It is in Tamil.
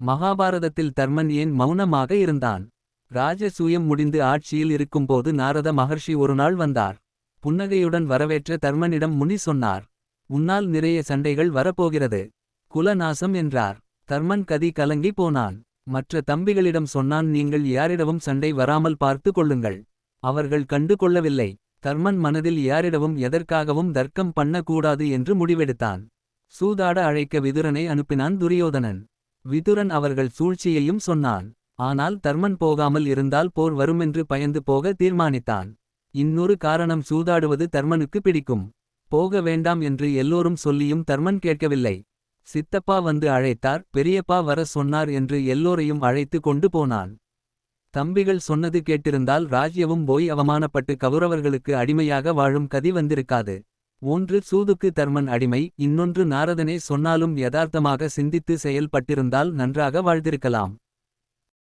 மகாபாரதத்தில் தர்மன் ஏன் மௌனமாக இருந்தான். ராஜசூயம் முடிந்து ஆட்சியில் இருக்கும்போது நாரத மகர்ஷி ஒருநாள் வந்தார். புன்னகையுடன் வரவேற்ற தர்மனிடம் முனி சொன்னார். உன்னால் நிறைய சண்டைகள் வரப்போகிறது. குலநாசம் என்றார். தர்மன் கதி கலங்கி போனான். மற்ற தம்பிகளிடம் சொன்னான் நீங்கள் யாரிடவும் சண்டை வராமல் பார்த்து கொள்ளுங்கள். அவர்கள் கண்டு கொள்ளவில்லை. தர்மன் மனதில் யாரிடவும் எதற்காகவும் தர்க்கம் பண்ணக்கூடாது என்று முடிவெடுத்தான். சூதாட அழைக்க விதுரனை அனுப்பினான் துரியோதனன். விதுரன் அவர்கள் சூழ்ச்சியையும் சொன்னான். ஆனால் தர்மன் போகாமல் இருந்தால் போர் வருமென்று பயந்து போக தீர்மானித்தான். இன்னொரு காரணம் சூதாடுவது தர்மனுக்கு பிடிக்கும். போக வேண்டாம் என்று எல்லோரும் சொல்லியும் தர்மன் கேட்கவில்லை. சித்தப்பா வந்து அழைத்தார் பெரியப்பா வர சொன்னார் என்று எல்லோரையும் அழைத்து கொண்டு போனான். தம்பிகள் சொன்னது கேட்டிருந்தால் ராஜ்யவும் போய் அவமானப்பட்டு கௌரவர்களுக்கு அடிமையாக வாழும் கதி வந்திருக்காது. ஒன்று சூதுக்கு தர்மன் அடிமை இன்னொன்று நாரதனே சொன்னாலும் யதார்த்தமாக சிந்தித்து செயல்பட்டிருந்தால் நன்றாக வாழ்ந்திருக்கலாம்.